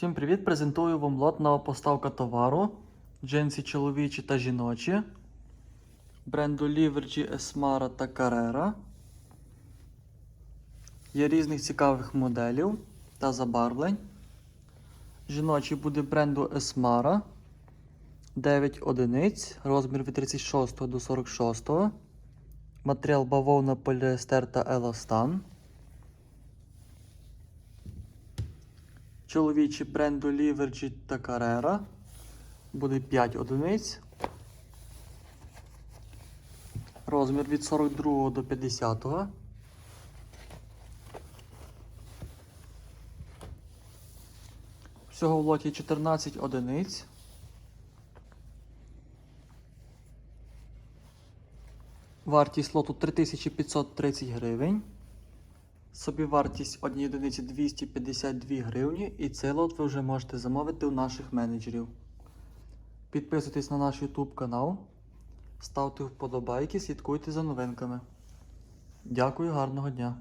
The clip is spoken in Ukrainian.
Всім привіт! Презентую вам лот нова поставка товару. Джинси чоловічі та жіночі. Бренду Livergy, Esmara та Carrera. Є різних цікавих моделів та забарвлень. Жіночий буде бренду Esmara. 9 одиниць, розмір від 36 до 46. Матеріал бавовна, поліестер та еластан. Чоловічі бренду Livergy та Carrera. Буде 5 одиниць. Розмір від 42 до 50. Всього в лоті 14 одиниць. Вартість лоту 3530 гривень. Собівартість однієї одиниці 252 гривні, і цей лот ви вже можете замовити у наших менеджерів. Підписуйтесь на наш YouTube канал, ставте вподобайки, слідкуйте за новинками. Дякую, гарного дня!